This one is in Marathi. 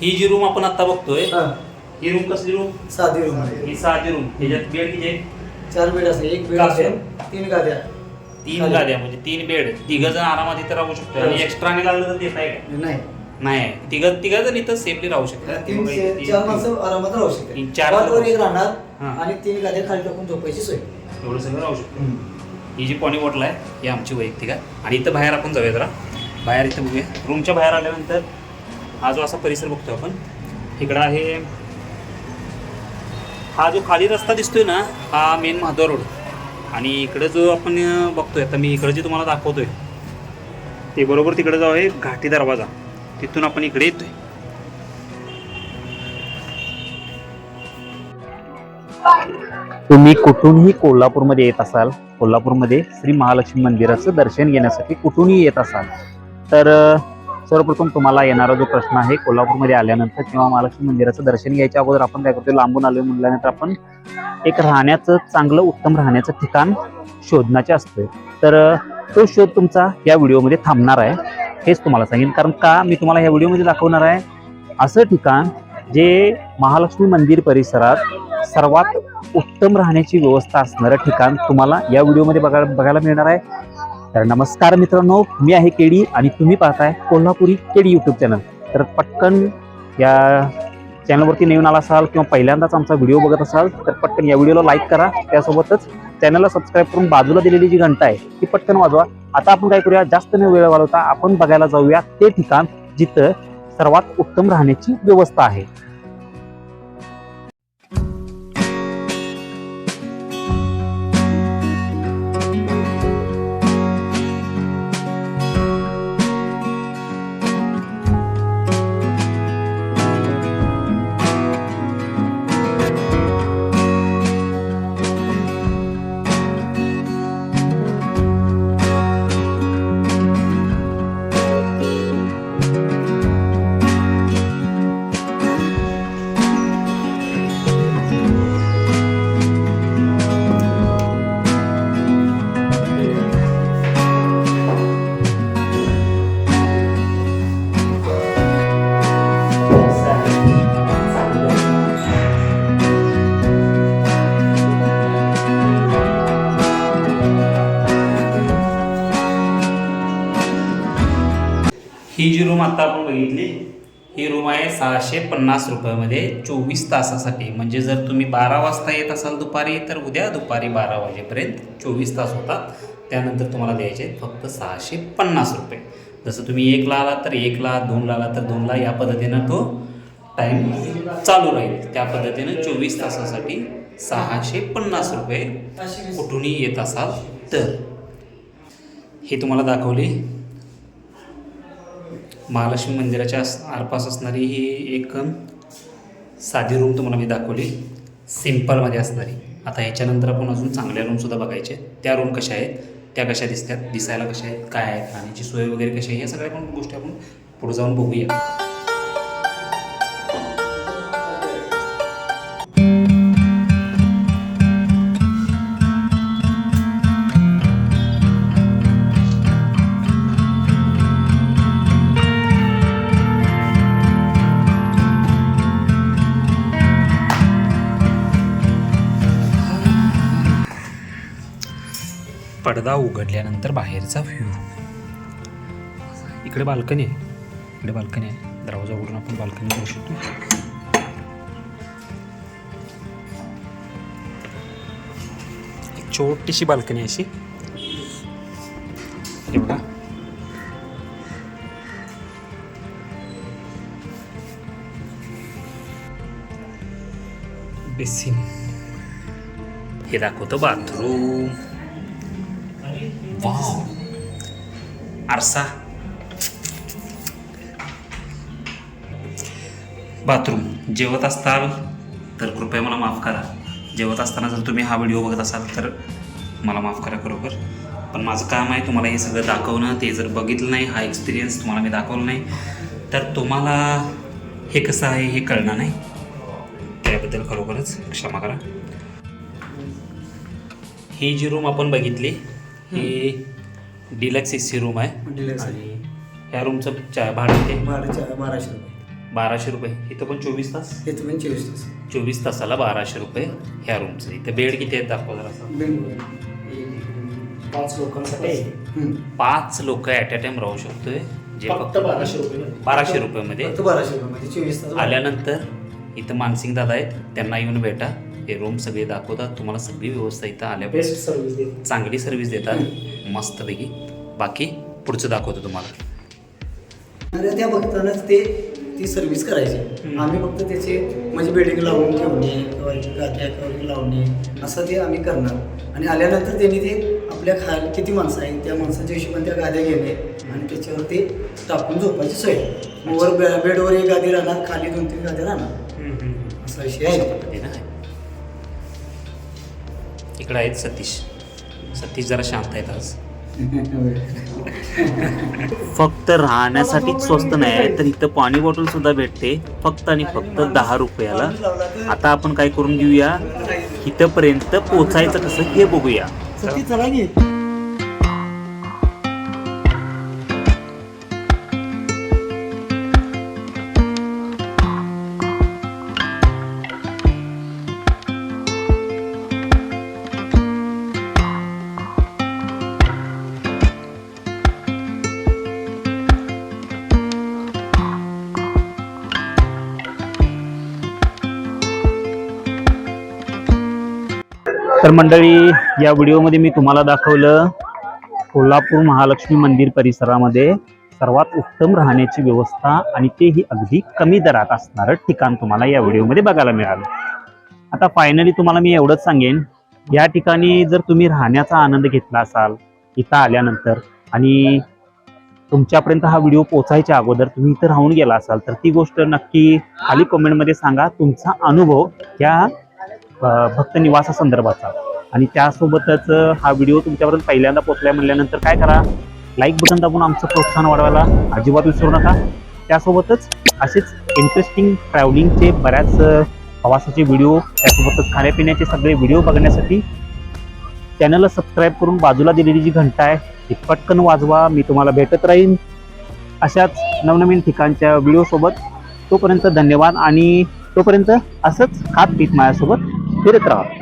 ही जी रूम आपण आता बघतोय हा. ही रूम कसली रूम साधी रूम आहे. ही सहाची रूम त्याच्यात बेड किती आहे? चार बेड असते एक बेड. असेल तीन गाद्या. तीन. गाद्या म्हणजे तीन बेड तिघ जण आरामात इथे राहू शकतो आणि एक्स्ट्रा आणि लागलं तर देत आहे का? नाही. नाही तिघ तिघ जण इथं सेफली राहू शकतात. तीन से- चार माणसं आरामात राहू तीन, शकते चार वर एक हा. राहणार आणि तीन गाद्या खाली टाकून झोपायची सोय. एवढं सगळं राहू शकतो. ही जी पाणी बॉटल आहे ही आमची वैयक्तिक आहे. आणि इथं बाहेर आपण जाऊया जरा. बाहेर इथं बघूया. रूमच्या बाहेर आल्यानंतर हा जो असा परिसर बघतो आपण इकडं आहे हा जो खाली रस्ता दिसतोय ना हा मेन महाद्वार रोड आणि इकडं जो आपण अं, बघतोय आता मी इकडं जे तुम्हाला दाखवतोय ते बरोबर तिकडे जो आहे घाटी दरवाजा. तिथून आपण इकडे येतोय. तुम्ही कुठूनही कोल्हापूरमध्ये येत असाल कोल्हापूरमध्ये श्री महालक्ष्मी मंदिराचं दर्शन घेण्यासाठी कुठूनही येत असाल तर सर्वप्रथम तुम्हाला येणारा जो प्रश्न आहे कोल्हापूरमध्ये आल्यानंतर किंवा महालक्ष्मी मंदिराचं दर्शन घ्यायच्या अगोदर आपण काय करतो लांबून आलो म्हटल्यानंतर आपण एक राहण्याचं चांगलं उत्तम राहण्याचं ठिकाण शोधण्याचे असतं तर तो शोध तुमचा या व्हिडिओमध्ये थांबणार आहे. हेच तुम्हाला सांगेन. कारण का? मी तुम्हाला या व्हिडिओमध्ये दाखवणार आहे असं ठिकाण जे महालक्ष्मी मंदिर परिसरात सर्वात उत्तम राहण्याची व्यवस्था असणारं ठिकाण तुम्हाला या व्हिडिओमध्ये बघा बघायला मिळणार आहे. तर नमस्कार मित्रांनो मी आहे केडी आणि तुम्ही पाहताय कोल्हापुरी केडी यूट्यूब चॅनल तर पटकन या चॅनलवरती नवीन आला असाल किंवा पहिल्यांदाच आमचा व्हिडिओ बघत असाल तर पटकन या व्हिडिओला लाईक करा. त्यासोबतच चॅनलला सबस्क्राईब करून बाजूला दिलेली जी घंटा आहे ती पटकन वाजवा. आता आपण काय करूया जास्त न वेळ घालवता आपण बघायला जाऊया ते ठिकाण जिथं सर्वात उत्तम राहण्याची व्यवस्था आहे. आता आपण बघितली ही रूम आहे सहाशे पन्नास रुपयामध्ये चोवीस तासासाठी. म्हणजे जर तुम्ही बारा वाजता येत असाल दुपारी तर उद्या दुपारी बारा वाजेपर्यंत चोवीस तास होतात. त्यानंतर तुम्हाला द्यायचे आहेत फक्त सहाशे पन्नास रुपये. जसं तुम्ही एकला आला तर एकला दोनला आला तर दोनला या पद्धतीनं तो टाईम चालू राहील. त्या पद्धतीनं चोवीस तासासाठी सहाशे पन्नास रुपये कुठूनही येत असाल तर. हे तुम्हाला दाखवली. महालक्ष्मी मंदिराच्या आस- आरपास असणारी ही एक साधी रूम तुम्हाला मी दाखवली. सिम्पलमध्ये असणारी. आता ह्याच्यानंतर आपण अजून चांगल्या रूमसुद्धा बघायचे. त्या रूम कशा आहेत? त्या कशा दिसतात? दिसायला कशा आहेत? काय आहेत? राहण्याची सोय वगैरे कशी आहे? या सगळ्या पण गोष्टी आपण पुढे जाऊन बघूया. पडदा उघडल्यानंतर बाहेरचा व्ह्यू इकडे बाल्कनी आहे. इकडे बाल्कनी आहे. दरवाजा उघडून आपण बाल्कनी जाऊ शकतो. एक छोटीशी बाल्कनी अशी. एवढा. बेसिन. हे दाखवतो बाथरूम. वाव आरसा बाथरूम जेवत असताल तर कृपया मला माफ करा. जेवत असताना जर तुम्ही हा व्हिडिओ बघत असाल तर मला माफ करा बरोबर पण माझं काम आहे तुम्हाला हे सगळं दाखवणं ते जर बघितलं नाही हा एक्सपिरियन्स तुम्हाला मी दाखवलं नाही तर तुम्हाला हे कसं आहे हे कळणार नाही. त्याबद्दल खरोखरच क्षमा करा. ही जी रूम आपण बघितली ही डिलक्स एसी रूम आहे. डिलक्स आहे. आणि ह्या रूमचं चा- भाडं ते बाराशे बाराशे रुपये. बाराशे रुपये. इथं पण चोवीस तास? हे तुम्ही चोवीस तास. चोवीस तासाला बाराशे रुपये ह्या रूमचं इथं बेड किती आहेत दाखवा जरा पाच लोकांसाठी. पाच लोक ॲट अ टाइम राहू शकतोय. जे फक्त बाराशे रुपये बाराशे रुपयामध्ये बाराशे रुपये म्हणजे चोवीस तास आल्यानंतर इथं मानसिंग दादा आहेत. त्यांना येऊन भेटा. हे रूम सगळे दाखवतात. तुम्हाला सगळी व्यवस्था इथं आल्यापासून बेस्ट सर्व्हिस दे चांगली सर्व्हिस देतात. मस्तपैकी. बाकी पुढचं दाखवतो तुम्हाला. त्या बघतानाच ते ती सर्व्हिस करायची. आम्ही फक्त त्याचे म्हणजे बिल्डिंग लावून ठेवणे किंवा लावणे असं ते आम्ही करणार. आणि आल्यानंतर त्यांनी ते आपल्या खायला किती माणसं आहेत त्या माणसाच्या हिशोबाने त्या गाद्या घेणे आणि त्याच्यावर ते टाकून झोपायची सोय. मग वर बेडवर एक गादी राहणार खाली दोन तीन गाद्या राहणार. असा विषय आहे. इकडं आहेत सतीश. सतीश जरा शांत आहेत आज. फक्त राहण्यासाठीच स्वस्त नाही आहे तर इथं पाणी बॉटल सुद्धा भेटते. फक्त आणि फक्त दहा रुपयाला. आता आपण काय करून घेऊया? इथंपर्यंत पोचायचं कसं हे बघूया. तर मंडळी या व्हिडिओमध्ये मी तुम्हाला दाखवलं कोल्हापूर महालक्ष्मी मंदिर परिसरामध्ये सर्वात उत्तम राहण्याची व्यवस्था आणि तेही अगदी कमी दरात असणारं ठिकाण तुम्हाला या व्हिडिओमध्ये बघायला मिळालं. आता फायनली तुम्हाला मी एवढंच सांगेन या ठिकाणी जर तुम्ही राहण्याचा आनंद घेतला असाल इथं आल्यानंतर आणि तुमच्यापर्यंत हा व्हिडिओ पोचायच्या अगोदर तुम्ही इथं राहून गेला असाल तर ती गोष्ट नक्की खाली कमेंटमध्ये सांगा. तुमचा अनुभव या भक्त निवासासंदर्भाचा. आणि त्यासोबतच हा व्हिडिओ तुमच्यापर्यंत पहिल्यांदा पोचलाय म्हणल्यानंतर काय करा लाईक बटन दाबून आमचं प्रोत्साहन वाढवायला अजिबात विसरू नका. त्यासोबतच असेच इंटरेस्टिंग ट्रॅव्हलिंगचे बऱ्याच प्रवासाचे व्हिडिओ त्यासोबतच खाण्यापिण्याचे सगळे व्हिडिओ बघण्यासाठी चॅनलला सबस्क्राईब करून बाजूला दिलेली जी घंटा आहे ती पटकन वाजवा मी तुम्हाला भेटत राहीन. अशाच नवनवीन ठिकाणच्या व्हिडिओसोबत तोपर्यंत धन्यवाद आणि तोपर्यंत असंच खात पीत माझ्यासोबत. फिरत राहा.